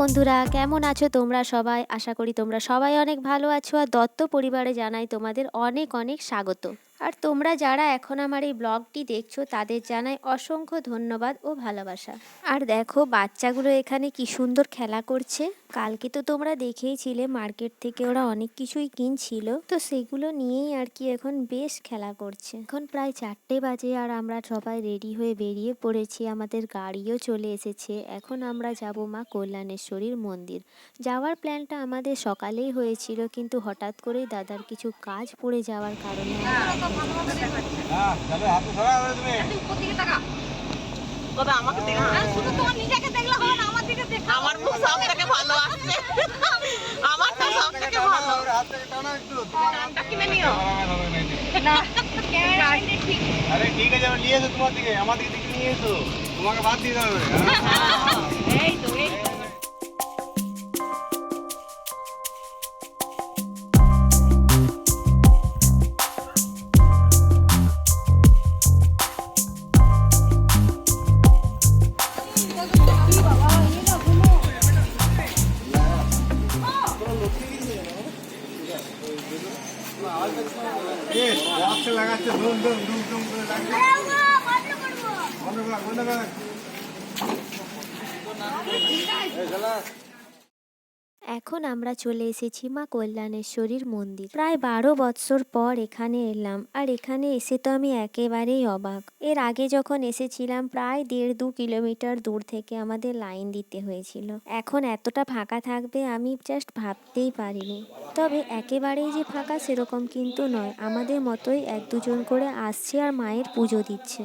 বন্ধুরা, কেমন আছো তোমরা সবাই? আশা করি তোমরা সবাই অনেক ভালো আছো। আর দত্ত পরিবারে জানাই তোমাদের অনেক অনেক স্বাগত। আর তোমরা যারা এখন আমার এই ব্লগটি দেখছ, তাদের জানাই অসংখ্য ধন্যবাদ ও ভালোবাসা। আর দেখো, বাচ্চাগুলো এখানে কি সুন্দর খেলা করছে। কালকে তো তোমরা দেখেইছিলে, মার্কেট থেকে ওরা অনেক কিছুই কিনছিল। তো সেগুলো নিয়েই আর কি এখন বেশ খেলা করছে। এখন প্রায় চারটে বাজে আর আমরা সবাই রেডি হয়ে বেরিয়ে পড়েছি। আমাদের গাড়িও চলে এসেছে। এখন আমরা যাব মা কল্যাণেশ্বরীর মন্দির। যাওয়ার প্ল্যানটা আমাদের সকালেই হয়েছিল, কিন্তু হঠাৎ করেই দাদার কিছু কাজ পড়ে যাওয়ার কারণে আমরা মুখ সব থেকে ভালো। আসছে সব থেকে কিনে নিও। আরে ঠিক আছে আমি নিয়ে এসো তোমার দিকে। আমার দিকে দিকে নিয়ে এসো। তোমাকে বাদ দিয়ে হবে। হ্যাঁ? এই তো লাগাচ্ছে ধুম ধুম ধুম ধুম করে লাগছে বন্ধ কর বন্ধ কর এই শালা এখন আমরা চলে এসেছি মা কল্যাণেশ্বরীর মন্দির। প্রায় বারো বৎসর পর এখানে এলাম, আর এখানে এসে তো আমি একেবারেই অবাক। এর আগে যখন এসেছিলাম, প্রায় দেড় দু কিলোমিটার দূর থেকে আমাদের লাইন দিতে হয়েছিল। এখন এতটা ফাঁকা থাকবে আমি জাস্ট ভাবতেই পারিনি। তবে একেবারেই যে ফাঁকা সেরকম কিন্তু নয়, আমাদের মতোই এক দুজন করে আসছে আর মায়ের পুজো দিচ্ছে।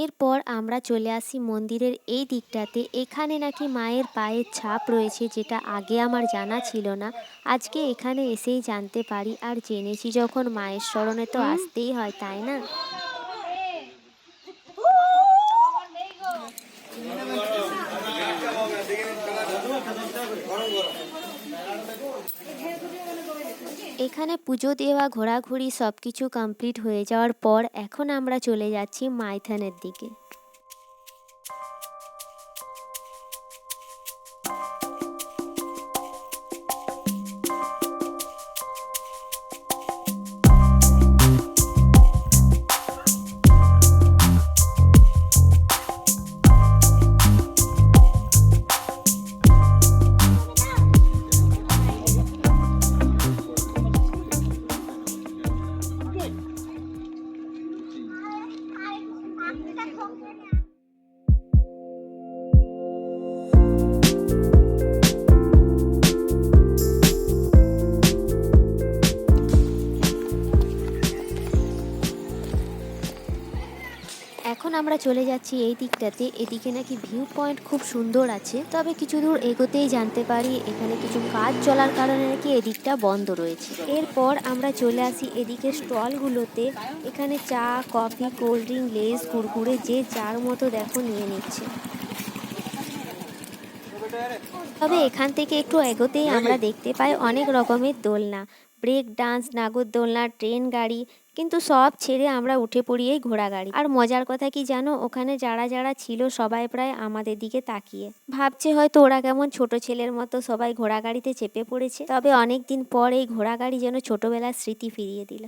এরপর আমরা চলে আসি মন্দিরের এই দিকটাতে। এখানে নাকি মায়ের পায়ের ছাপ রয়েছে যেটা আগে আমার জানা ছিল না। আজকে এখানে এসেই জানতে পারি আর জেনেছি যখন মায়ের স্মরণে তো আসতেই হয় তাই না? এখানে পুজো দেওয়া, ঘোরাঘুরি সব কিছু কমপ্লিট হয়ে যাওয়ার পর এখন আমরা চলে যাচ্ছি মাইথানের দিকে। এখন আমরা চলে যাচ্ছি এই দিকটাতে। এদিকে নাকি ভিউ পয়েন্ট খুব সুন্দর আছে, তবে কিছু দূর এগোতেই জানতে পারি এখানে কিছু কাজ চলার কারণে নাকি এদিকটা বন্ধ রয়েছে। এরপর আমরা চলে আসি এদিকে স্টলগুলোতে। এখানে চা, coffee, cold drink, Lay's, Kurkure, যে যার মতো দেখো নিয়ে নিচ্ছে। তবে এখান থেকে একটু এগোতেই আমরা দেখতে পাই অনেক রকমের দোলনা। ব্রেক ডান্স, নাগরদোলনা, ট্রেন গাড়ি কিন্তু সব ছেড়ে আমরা উঠে পড়িয়েই ঘোড়া গাড়ি। আর মজার কথা কি জানো? ওখানে যারা যারা ছিল সবাই প্রায় আমাদের দিকে তাকিয়ে। ভাবছে হয়তো ওরা কেমন ছোট ছেলের মতো সবাই ঘোড়া গাড়িতে চেপে পড়েছে। তবে অনেক দিন পর এই ঘোড়া গাড়ি যেন ছোটবেলার স্মৃতি ফিরিয়ে দিল।